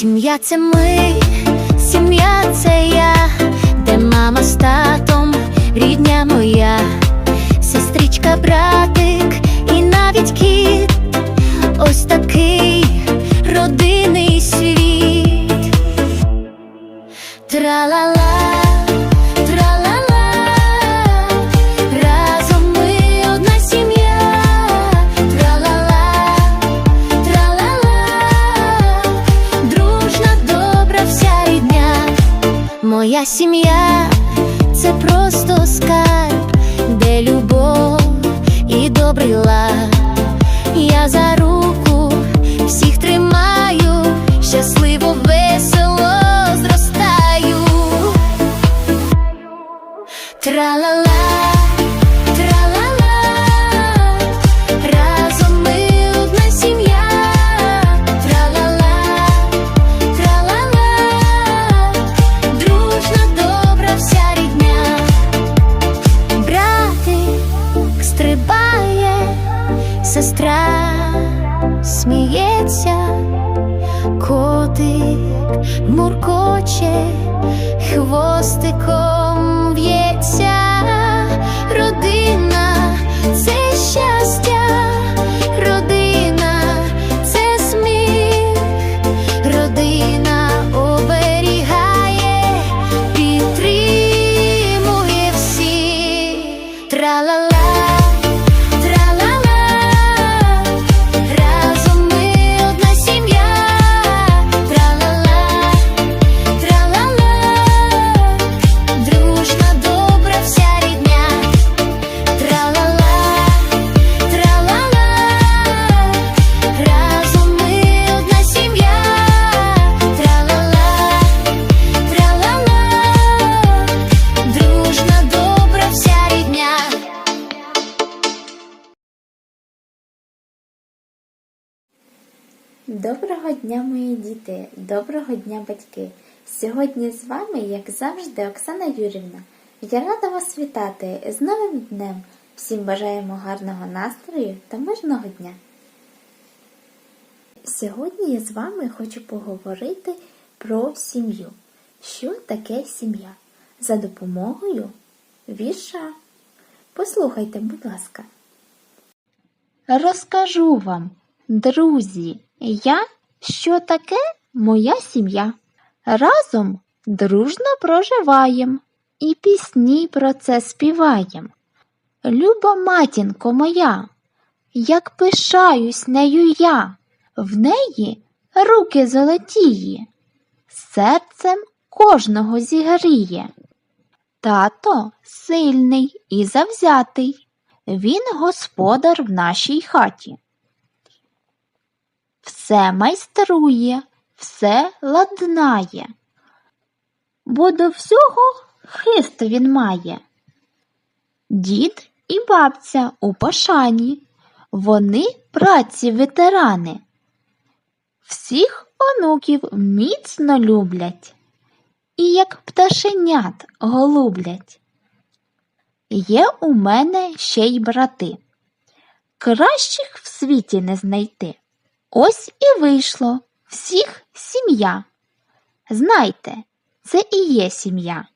Сім'я це ми, сім'я це я, де мама з татом, Моя сім'я це просто скарб, де любов і добрий лад. Сестра сміється, котик муркоче, хвостиком в'ється, Доброго дня, мої діти! Доброго дня, батьки! Сьогодні з вами, як завжди, Оксана Юрівна. Я рада вас вітати з новим днем. Всім бажаємо гарного настрою та мирного дня. Сьогодні я з вами хочу поговорити про сім'ю. Що таке сім'я? За допомогою вірша. Послухайте, будь ласка. Розкажу вам, друзі, я, що таке моя сім'я. Разом дружно проживаєм і пісні про це співаєм. Люба матінко моя, як пишаюсь нею я, в неї руки золотії, серцем кожного зігріє. Тато сильний і завзятий, він господар в нашій хаті. Все майструє, все ладнає, бо до всього хист він має. Дід і бабця у пошані, вони праці ветерани. Всіх онуків міцно люблять і як пташенят голублять. Є у мене ще й брати. Кращих в світі не знайти. Ось і вийшло всіх сім'я. Знайте, це і є сім'я.